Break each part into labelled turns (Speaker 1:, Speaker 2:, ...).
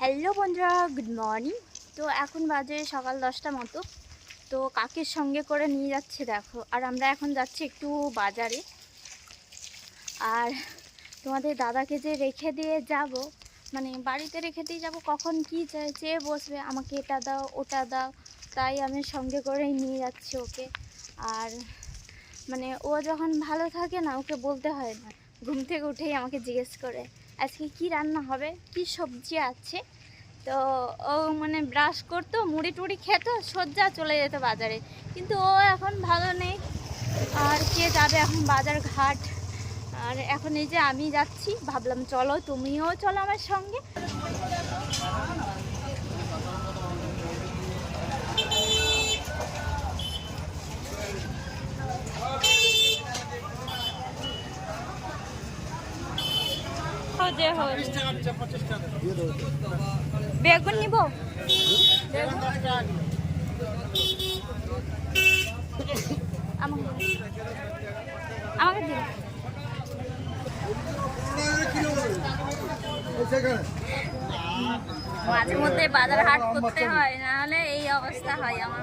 Speaker 1: Hello বন্ধুরা, good morning. তো এখন বাজে সকাল দশটা মতো। তো কাকের সঙ্গে করে নিয়ে যাচ্ছে দেখো। আর আমরা এখন যাচ্ছি একটু বাজারে। আর তোমাদের দাদাকে যে রেখে দিয়ে যাব মানে বাড়িতে রেখে দিয়ে যাব, কখন কি চাই চেয়ে বসবে, আমাকে এটা দাও, ওটা দাও, তাই আমি সঙ্গে করেই নিয়ে যাচ্ছি ওকে। আর মানে ও যখন ভালো থাকে না, ওকে বলতে হয় না। ঘুম থেকে উঠেই আমাকে জিজ্ঞেস করে আজকে কি রান্না হবে? কি সবজি আছে? তো ও মানে ব্রাশ করতো, মুড়ি টুড়ি খেত সজ্জা চলে যেত বাজারে। কিন্তু ও এখন ভালো নেই। আর কে যাবে এখন বাজার ঘাট আর এখন এই যে আমি যাচ্ছি, ভাবলাম চলো তুমিও চলো আমার সঙ্গে। যে বেগুন নিব? মাঝে মধ্যে বাজার হাট করতে হয়, না হলে এই অবস্থা হয় আমার।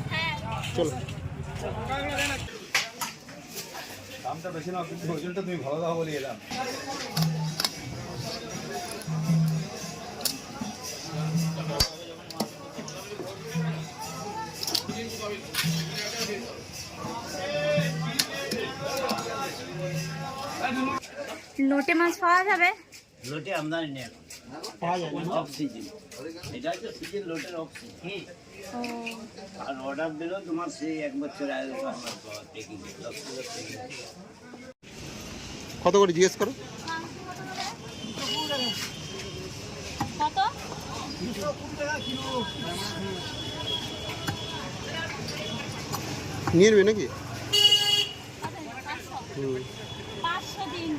Speaker 2: চলো।
Speaker 3: দামটা বেশি না কিন্তু ওজনটা তুমি ভালো দাও বলে এলাম।
Speaker 1: লোটে মাছ পাওয়া যাবে?
Speaker 4: লোটে আমদানি নেই অফ সিজন এটা হচ্ছে সিজন লোটের অফ সিজন আর অর্ডার দিলেও তোমার সেই এক বছর আগে
Speaker 2: কত করে জিজ্ঞেস করো?
Speaker 1: কত?
Speaker 2: নিয়ে নেবে নাকি? হুম
Speaker 1: পাঁচশো দিন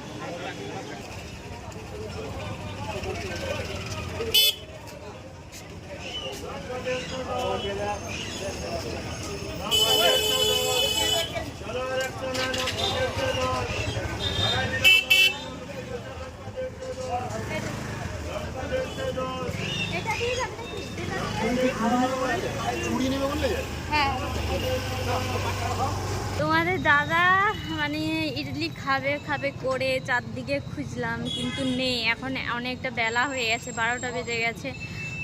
Speaker 1: এটা দিয়ে যাবে নাকি?
Speaker 2: চুড়ি নেবে বললে
Speaker 1: হ্যাঁ তোমাদের দাদা মানে ইডলি খাবে খাবে করে চারদিকে খুঁজলাম, কিন্তু নেই। এখন অনেকটা বেলা হয়ে গেছে, বারোটা বেজে গেছে,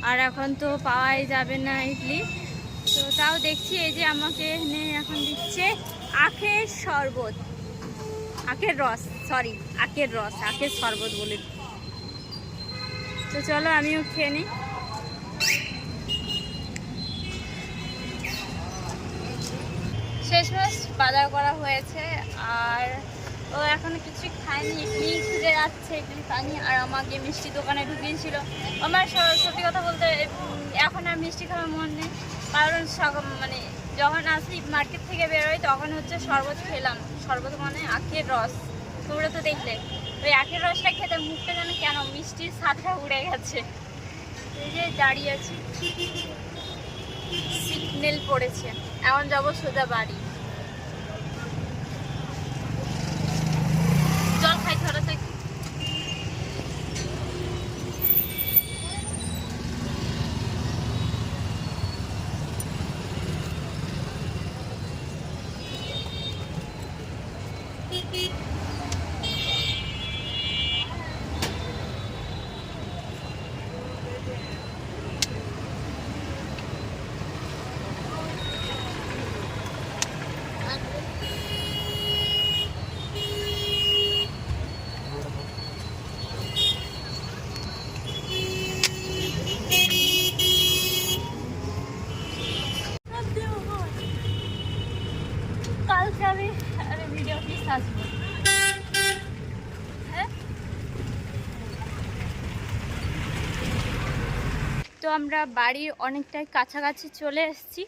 Speaker 1: আর এখন তো পাওয়াই যাবে না ইডলি। তো তাও দেখছি এই যে আমাকে এনে এখন দিচ্ছে আখের শরবত। আখের রস সরি আখের রস, আখের শরবত বলে। তো চলো আমিও খেয়ে নিই। শেষমেশ বাজার করা হয়েছে, আর ও এখনও কিছুই খায়নি ইডলি খুঁজে যাচ্ছে ইডলি খায়নি আর আমাকে মিষ্টি দোকানে ঢুকিয়েছিল। আমার সত্যি কথা বলতে এখন আর মিষ্টি খাওয়ার মন নেই। কারণ মানে যখন আসি মার্কেট থেকে বেরোই, তখন হচ্ছে শরবত খেলাম। শরবত মানে আখের রস। তোমরা তো দেখলে। ওই আখের রসটা খেতে মুখটা যেন কেন মিষ্টির স্বাদটা উড়ে গেছে। এই যে দাঁড়িয়ে আছি। সিগনেল পড়েছে। এখন যাব সোজা বাড়ি। তো আমরা বাড়ির অনেকটাই কাছাকাছি চলে এসেছি।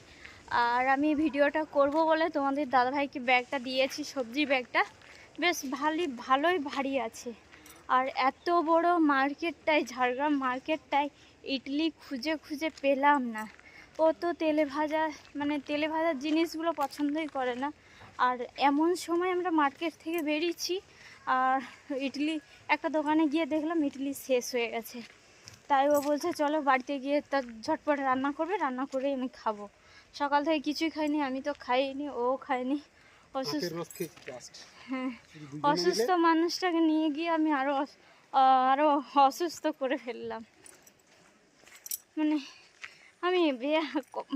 Speaker 1: আর আমি ভিডিওটা করব বলে তোমাদের দাদাভাইকে ব্যাগটা দিয়েছি, সবজি ব্যাগটা। বেশ ভালোই ভালোই ভারী আছে। আর এত বড় মার্কেটটায় ঝাড়গ্রাম মার্কেটটায় ইডলি খুঁজে খুঁজে পেলাম না। ও তো তেলে ভাজা মানে তেলে ভাজার জিনিসগুলো পছন্দই করে না। আর এমন সময় আমরা মার্কেট থেকে বেরিয়েছি আর ইডলি একটা দোকানে গিয়ে দেখলাম ইডলি শেষ হয়ে গেছে। তাই ও বলছে চলো বাড়িতে গিয়ে তার ঝটপট রান্না করবে রান্না করেই আমি খাব। সকাল থেকে কিছুই খাইনি আমি তো খাইনি ও খাইনি। অসুস্থ হ্যাঁ অসুস্থ মানুষটাকে নিয়ে গিয়ে আমি আরও আরও অসুস্থ করে ফেললাম। মানে আমি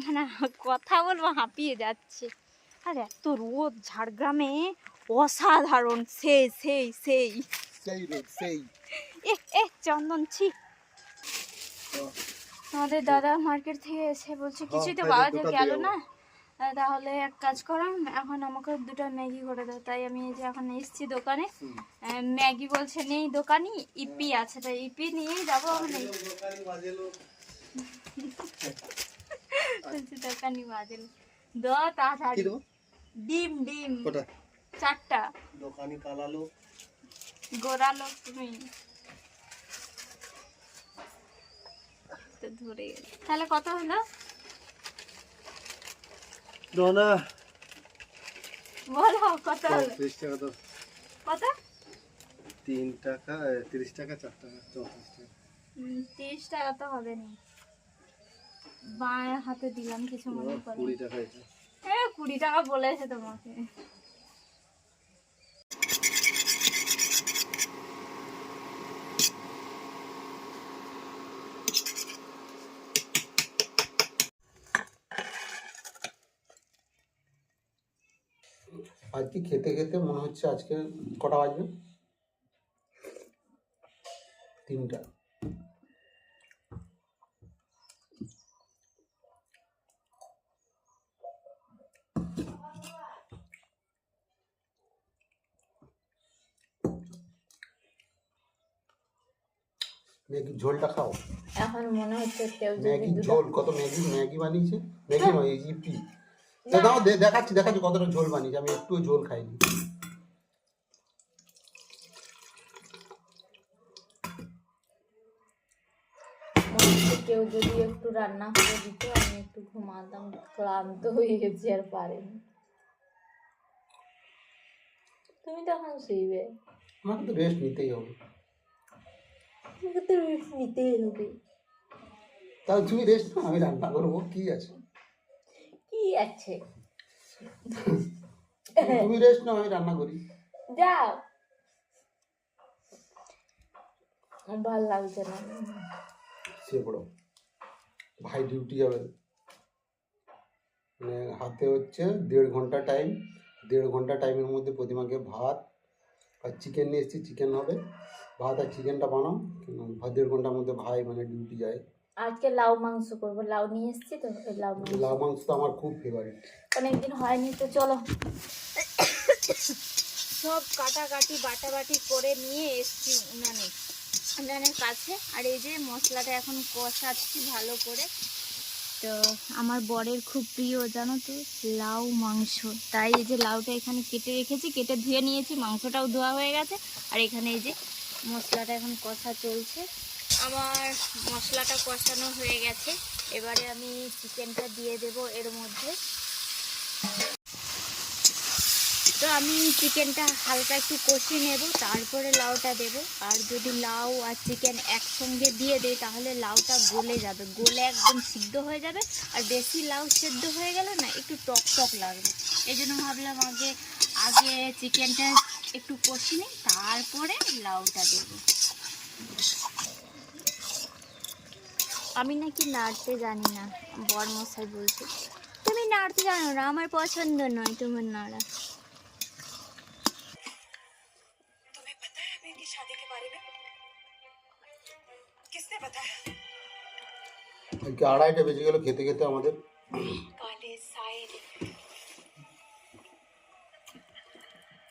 Speaker 1: মানে কথা বলব হাঁপিয়ে যাচ্ছে। আর এত রোদ ঝাড়গ্রামে অসাধারণ। সেই সেই সেই।
Speaker 2: সেই রোজ সেই।
Speaker 1: এ এ চন্দন ছি। আমাদের দাদা মার্কেট থেকে এসে বলছে কিছুই তো পাওয়া
Speaker 2: যায়
Speaker 1: গেল না? তাহলে এক কাজ করাম এখন আমাকে দুটো ম্যাগি করে দাও। তাই আমি এই যে এখন এসেছি দোকানে। ম্যাগি বলছে নেই দোকানি ইপি আছে। তাই ইপি নিয়েই যাব বলছে দোকানি বাজেল দ তাড়াতাড়ি ডিম ডিম।
Speaker 2: কোটা
Speaker 1: চারটা।
Speaker 2: দোকানি কালালো
Speaker 1: গোড়ালো তুমি। ধরে তাহলে কত হলো?
Speaker 2: দোনা।
Speaker 1: বলো কত হলো?
Speaker 2: তিরিশ টাকা তো
Speaker 1: কত?
Speaker 2: তিন টাকা এ, তিরিশ টাকা চার টাকা চৌত্রিশ টাকা।
Speaker 1: উম, তিরিশ টাকা তো হবে না বাঁ হাতে দিলাম কিছু মনে করে
Speaker 2: কুড়ি টাকা এটা
Speaker 1: কুড়ি টাকা বলেছে তোমাকে।
Speaker 5: আজকে খেতে খেতে মনে হচ্ছে আজকে কটা বাজবে? তিনটা। ম্যাগির ঝোলটা খাও।
Speaker 1: এখন মনে হচ্ছে কেউ
Speaker 5: ম্যাগির ঝোল কত ম্যাগি ম্যাগি বানিয়েছে? ম্যাগি নয় এই ইপি। দাও দেখাচ্ছি দেখাচ্ছি কতটা ঝোল বানিয়েছে। আমি একটু ঝোল খাইনি।
Speaker 6: কেউ যদি একটু রান্না করে দিত আমি একটু ঘুমাতাম ক্লান্ত হয়ে গেছি আর পারিনি। তুমি তখন শুইবে।
Speaker 5: আমাকে তো রেস্ট নিতেই হবে।
Speaker 6: তোমাকে তো নিতেই হবে।
Speaker 5: তাহলে তুমি রেস্ট নাও আমি রান্না করব কি আছে?
Speaker 6: কি আছে?
Speaker 5: তুমি রেস্ট নাও আমি রান্না করি।
Speaker 6: যাও। ভালো লাগছে না।
Speaker 5: শুয়ে পড়ো ভাই ডিউটি যাবে। মানে হাতে হচ্ছে দেড় ঘণ্টা টাইম দেড় ঘণ্টা টাইমের মধ্যে প্রতিমাকে ভাত আর চিকেন নিয়ে এসেছি চিকেন হবে। ভাত আর চিকেনটা বানাও ভাত দেড় ঘণ্টার মধ্যে ভাই মানে ডিউটি যায়।
Speaker 6: আজকে লাউ মাংস করব লাউ নিয়ে এসেছি তো লাউ মাংস।
Speaker 5: লাউ মাংস তো আমার খুব ফেভারিট
Speaker 6: অনেকদিন হয়নি তো চলো।
Speaker 1: সব কাটাকাটি বাটাবাটি করে নিয়ে এসছি উনানে। উনানের কাছে আর এই যে মশলাটা এখন কষাচ্ছি ভালো করে। তো আমার বরের খুব প্রিয় জানো তো লাউ মাংস। তাই এই যে লাউটা এখানে কেটে রেখেছি কেটে ধুয়ে নিয়েছি মাংসটাও ধোয়া হয়ে গেছে। আর এখানে এই যে মশলাটা এখন কষা চলছে। আমার মশলাটা কষানো হয়ে গেছে। এবারে আমি চিকেনটা দিয়ে দেব এর মধ্যে। তো আমি চিকেনটা হালকা একটু কষিয়ে নেব, তারপরে লাউটা দেব। আর যদি লাউ আর চিকেন একসঙ্গে দিয়ে দেই, তাহলে লাউটা গলে যাবে। গলে একদম সিদ্ধ হয়ে যাবে, আর বেশি লাউ সেদ্ধ হয়ে গেলে না একটু টক টক লাগবে। এই জন্য ভাবলাম আগে আগে চিকেনটা একটু কষি নিই, তারপরে লাউটা দেব। আমি নাকি নাড়তে জানি না বর মশাই বলছে। তুমি নাড়তে জানো না, আমার পছন্দ নয় তোমার নাড়া।
Speaker 5: আজকে আড়াইটা বেজে গেল খেতে খেতে আমাদের।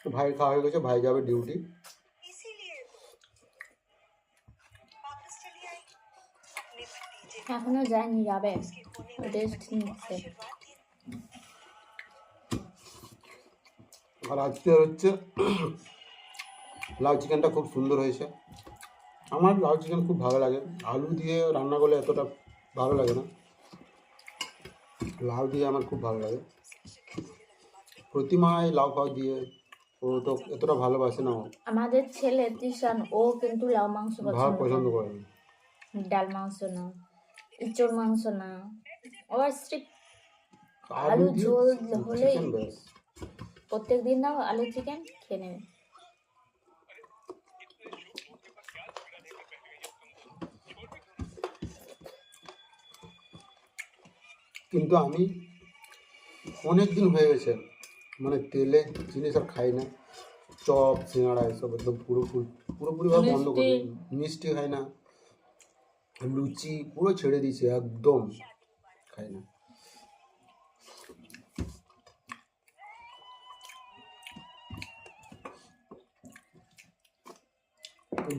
Speaker 5: ভাই খাওয়া হয়ে গেছে ভাই যাবে ডিউটি
Speaker 6: এখনও যায়নি যাবে। রেস্ট নিচ্ছে
Speaker 5: আর আজকে হচ্ছে লাউ চিকেনটা খুব সুন্দর হয়েছে। আমার লাউ চিকেন খুব ভালো লাগে। আলু দিয়ে রান্না করলে এতটা ভালো লাগে না। লাউ দিয়ে আমার খুব ভালো লাগে। প্রতিমায় লাউ ফাউ দিয়ে ও তো এতটা ভালোবাসে না
Speaker 6: আমাদের ছেলে তিশান ও কিন্তু লাউ মাংস পছন্দ
Speaker 5: পছন্দ
Speaker 6: করে ডাল মাংস না ইঁচড় মাংস না ও স্ট্রিক
Speaker 5: আলু
Speaker 6: ঝোল হলেই প্রত্যেক দিন না আলু চিকেন খেয়ে নেবে।
Speaker 5: কিন্তু আমি অনেক দিন হয়ে গেছে মানে তেলে জিনিস আর খাই না। চপ সিঙাড়া এসব একদম পুরোপুরি পুরোপুরিভাবে বন্ধ করে।
Speaker 6: মিষ্টি।
Speaker 5: খাই না। লুচি পুরো ছেড়ে দিয়েছি একদম খাই না।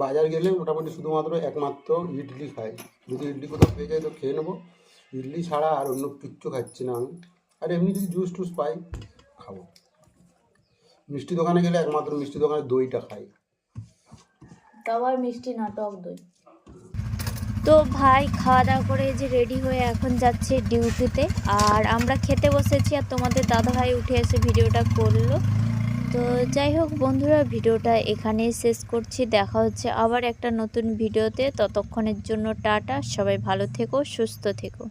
Speaker 5: বাজার গেলে মোটামুটি শুধুমাত্র একমাত্র ইডলি খাই। যদি ইডলি কোথাও পেয়ে যায় তো খেয়ে নেব। ইডলি ছাড়া আর অন্য কিচ্ছু খাচ্ছি না আমি। আর এমনি যদি জুস টুস পাই, খাব। মিষ্টি দোকানে গেলে একমাত্র মিষ্টি দোকানে দইটা খাই।
Speaker 6: তাও আর মিষ্টি না, টক দই।
Speaker 1: তো ভাই খাওয়া দাওয়া করে যে রেডি হয়ে এখন যাচ্ছে ডিউটিতে। আর আমরা খেতে বসেছি আর তোমাদের দাদা ভাই উঠে এসে ভিডিওটা করল। তো যাই হোক বন্ধুরা, ভিডিওটা এখানেই শেষ করছি। দেখা হচ্ছে আবার একটা নতুন ভিডিওতে। ততক্ষণের জন্য টাটা। সবাই ভালো থেকো, সুস্থ থেকো।